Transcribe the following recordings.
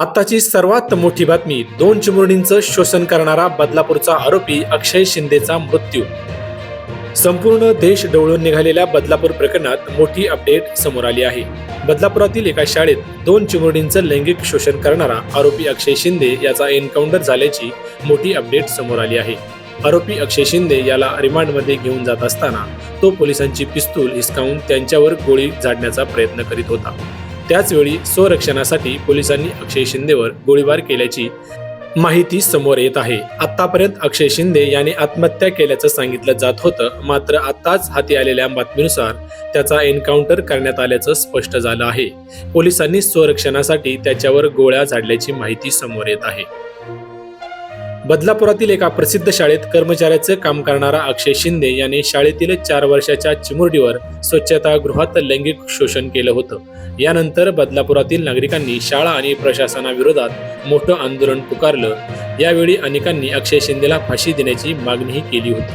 आत्ताची सर्वात मोठी बातमी दोन चिमुरडींचं शोषण करणारा बदलापूरचा आरोपी अक्षय शिंदेचा मृत्यू. संपूर्ण देश डवळून निघालेल्या बदलापूर प्रकरणात मोठी अपडेट समोर आली आहे. बदलापुरातील एका शाळेत दोन चिमुरडींचं लैंगिक शोषण करणारा आरोपी अक्षय शिंदे याचा एन्काउंटर झाल्याची मोठी अपडेट समोर आली आहे. आरोपी अक्षय शिंदे याला रिमांडमध्ये घेऊन जात असताना तो पोलिसांची पिस्तूल हिसकावून त्यांच्यावर गोळी झाडण्याचा प्रयत्न करीत होता. त्याचवेळी स्वरक्षणासाठी पोलिसांनी अक्षय शिंदेवर गोळीबार केल्याची माहिती समोर येत आहे. आतापर्यंत अक्षय शिंदे याने आत्महत्या केल्याचं सांगितलं जात होतं. मात्र आताच हाती आलेल्या बातमीनुसार त्याचा एन्काउंटर करण्यात आल्याचं स्पष्ट झालं आहे. पोलिसांनी स्वरक्षणासाठी त्याच्यावर गोळ्या झाडल्याची माहिती समोर येत आहे. बदलापुरातील एका प्रसिद्ध शाळेत कर्मचाऱ्याचं काम करणारा अक्षय शिंदे याने शाळेतील चार वर्षाच्या चिमुरडीवर स्वच्छतागृहात लैंगिक शोषण केलं होतं. यानंतर बदलापुरातील नागरिकांनी शाळा आणि प्रशासनाविरोधात मोठं आंदोलन पुकारलं. यावेळी अनेकांनी अक्षय शिंदेला फाशी देण्याची मागणीही केली होती.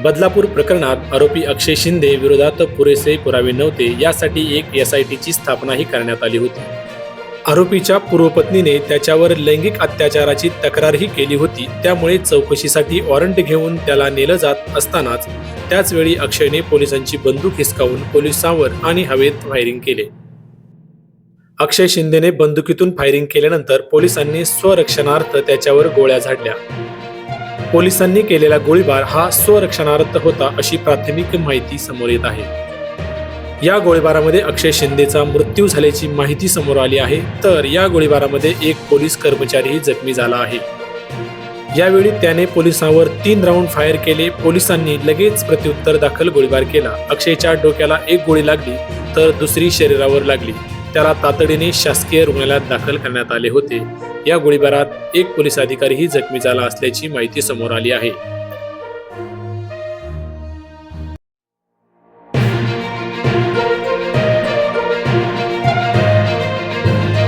बदलापूर प्रकरणात आरोपी अक्षय शिंदे विरोधात पुरेसे पुरावे नव्हते. यासाठी एक एस आय टीची स्थापनाही करण्यात आली होती. आरोपीच्या पूर्वपत्नीने त्याच्यावर लैंगिक अत्याचाराची तक्रारही केली होती. त्यामुळे चौकशीसाठी वॉरंट घेऊन त्याला नेलं जात असतानाच त्याचवेळी अक्षयने पोलिसांची बंदूक हिसकावून पोलिसांवर आणि हवेत फायरिंग केले. अक्षय शिंदेने बंदुकीतून फायरिंग केल्यानंतर पोलिसांनी स्वरक्षणार्थ त्याच्यावर गोळ्या झाडल्या. पोलिसांनी केलेला गोळीबार हा स्वरक्षणार्थ होता अशी प्राथमिक माहिती समोर येत आहे. या गोळीबारामध्ये अक्षय शिंदेचा मृत्यू झाल्याची माहिती समोर आली आहे. तर या गोळीबारामध्ये एक पोलीस कर्मचारीही जखमी झाला आहे. यावेळी त्याने पोलिसांवर तीन राऊंड फायर केले. पोलिसांनी लगेच प्रत्युत्तर दाखल गोळीबार केला. अक्षयच्या डोक्याला एक गोळी लागली तर दुसरी शरीरावर लागली. त्याला तातडीने शासकीय रुग्णालयात दाखल करण्यात आले होते. या गोळीबारात एक पोलीस अधिकारीही जखमी झाला असल्याची माहिती समोर आली आहे.